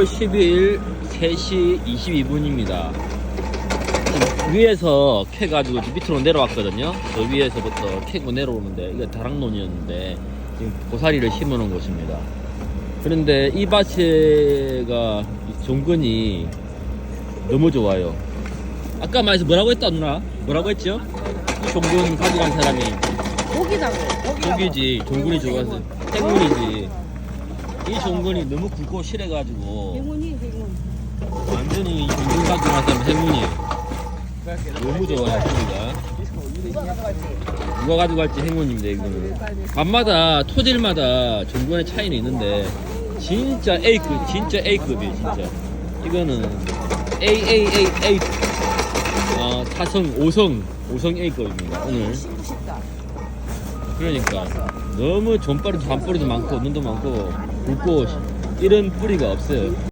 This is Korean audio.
6월 12일 3시 22분입니다. 위에서 캐가지고 밑으로 내려왔거든요. 저 위에서부터 캐고 내려오는데 이게 다락논이었는데 지금 고사리를 심어놓은 곳입니다. 그런데 이 밭에가 이 종근이 너무 좋아요. 아까 말해서 뭐라고 했다 누나? 뭐라고 했죠? 이 종근 가져간 사람이 고기다고. 독이지 종근이 좋아서 행운이지 이 종근이 너무 굵고 실해가지고 행운이 행운. 완전히 이 종근 가져간 사람 행운이 너무 좋아요 소리가 누가 가져갈지 행운입니다 이거는. 밤마다 토질마다 종근의 차이는 있는데 진짜 A급 진짜 A급이에요 진짜. 이거는 A A A A. 어, 4성 5성 5성 A급입니다 오늘. 싶다. 그러니까 너무 존뿌리도 반뿌리도 많고 눈도 많고 굵고 이런 뿌리가 없어요